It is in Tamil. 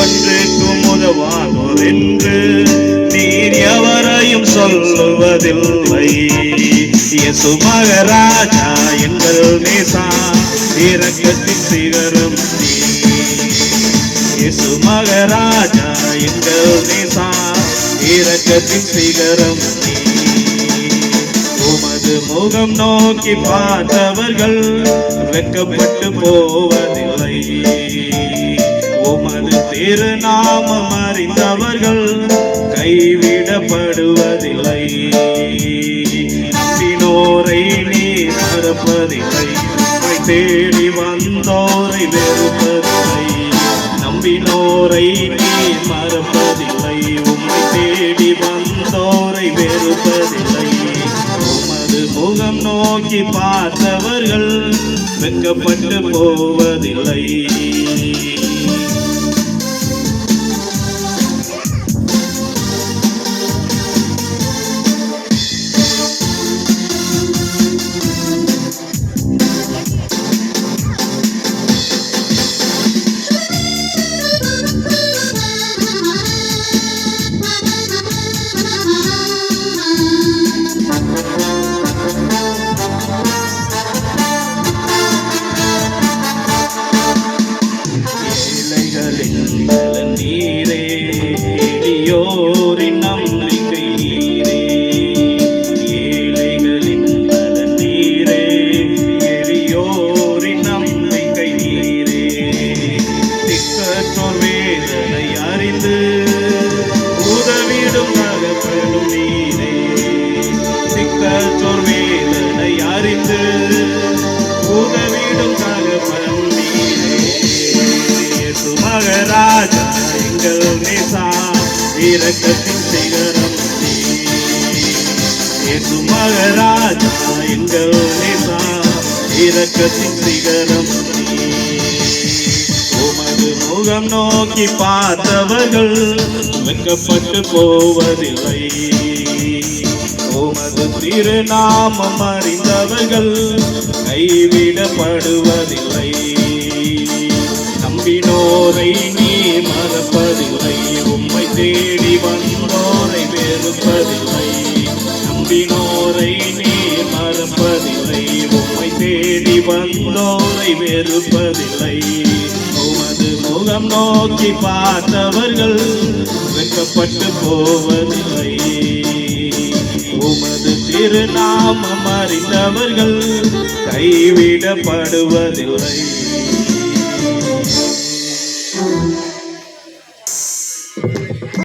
ஒன்றுக்கும் உதவாதோர் என்று நீர் எவரையும் சொல்லுவதில்லை. இயேசு மகராஜா எங்கள் நேசா இரக்கத்தின் சிகரம் நீர். இயேசு மகராஜா எங்கள் நேசா இரக்கத்தின் சிகரம் உமது முகம் நோக்கி பார்த்தவர்கள் வெக்கப்பட்டு போவதில்லை. உமது திருநாமம் அறிந்தவர்கள் கைவிடப்படுவதில்லை. நம்பினோரை நீ மறப்பதில்லை. உம்மை தேடி வந்தோரை வெறுப்பதில்லை. நம்பினோரை நீ மறப்பதில்லை. உம்மை தேடி வந்தோரை வெறுப்பதில்லை. உமது முகம் நோக்கி பார்த்தவர்கள் வெக்கப்பட்டு போவதில்லை. நீரே எளியோரின் நம்பிக்கை நீரே. ஏழைகளின் பலன் நீரே எளியோரின் நம்பிக்கை நீரே. திக்கற்றோர் வேதனை அறிந்து உதவிடும் நகப்படும் நீரே. திக்கற்றோர் வேதனை அறிந்து உதவிடும் தகப்பன் நீரே. இயேசு எங்கள் நேசா இரக்கத்தின் சிகரம் ஏசு மகராஜா எங்கள் நேசா இரக்கத்தின் சிகரம் உமது முகம் நோக்கி பார்த்தவர்கள் வெட்கப்பட்டு போவதில்லை. உமது திருநாமம் அறிந்தவர்கள் கைவிடப்படுவதில்லை. நம்பினோரை தேடி வந்தோரை வெறுப்பதில்லை. உமது முகம் நோக்கி பார்த்தவர்கள் வெட்கப்பட்டு போவதில்லை. உமது திருநாமம் அறிந்தவர்கள் கைவிடப்படுவதில்லை.